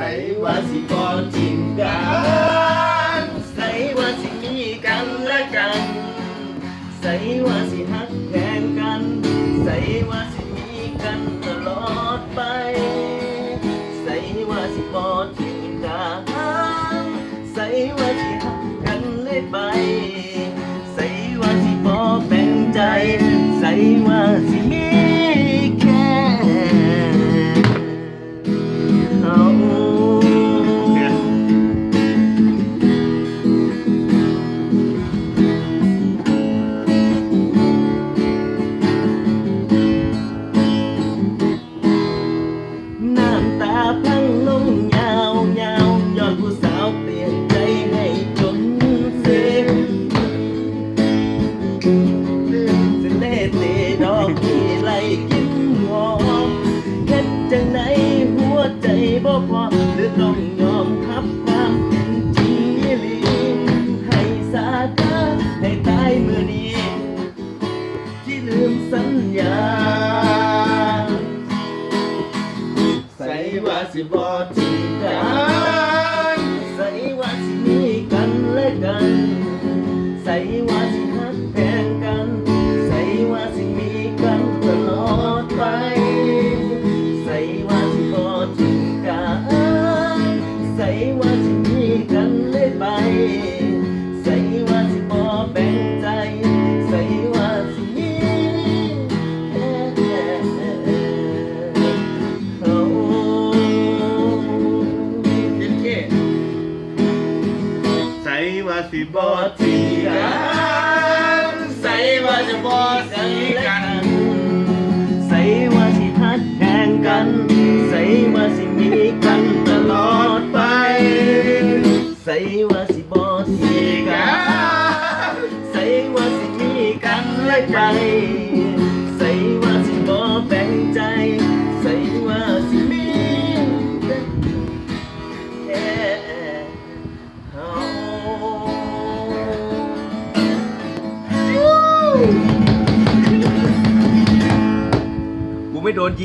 ใส่ว่าสิบ่จริงกันใส่ว่าสิมีกันและกัน ใส่ว่าสิฮักแทนกัน ใส่ว่าสิมีกันตลอดไป ใส่ว่าสิบ่ทิ้งกันใส่ว่าสิฮักกันเลยไป ใส่ว่าสิบ่แบ่งใจ ใส่ว่าสิ กินหอมเฮ็ดจังไหนหัวใจบ่พอหรือต้องยอมรับความเป็นจริงอีหลีให้สาเธอให้ตายเมื่อนี้ ที่ลืมสัญญา ใส่ว่าสิบอทิ้งกันใส่ว่าสิมีกันและกัน ใส่ว่า ส่ว่าสิมีกันเลยไป ใส่ว่าสิบอแบ่งใจ ใส่ว่าสิมีแค่โอ้เย็นเท่ใส่ว่าสิบบ่อทิ้ทิ้งงกักันนใส่ว่าจะบ่ กูไม่โดนยิง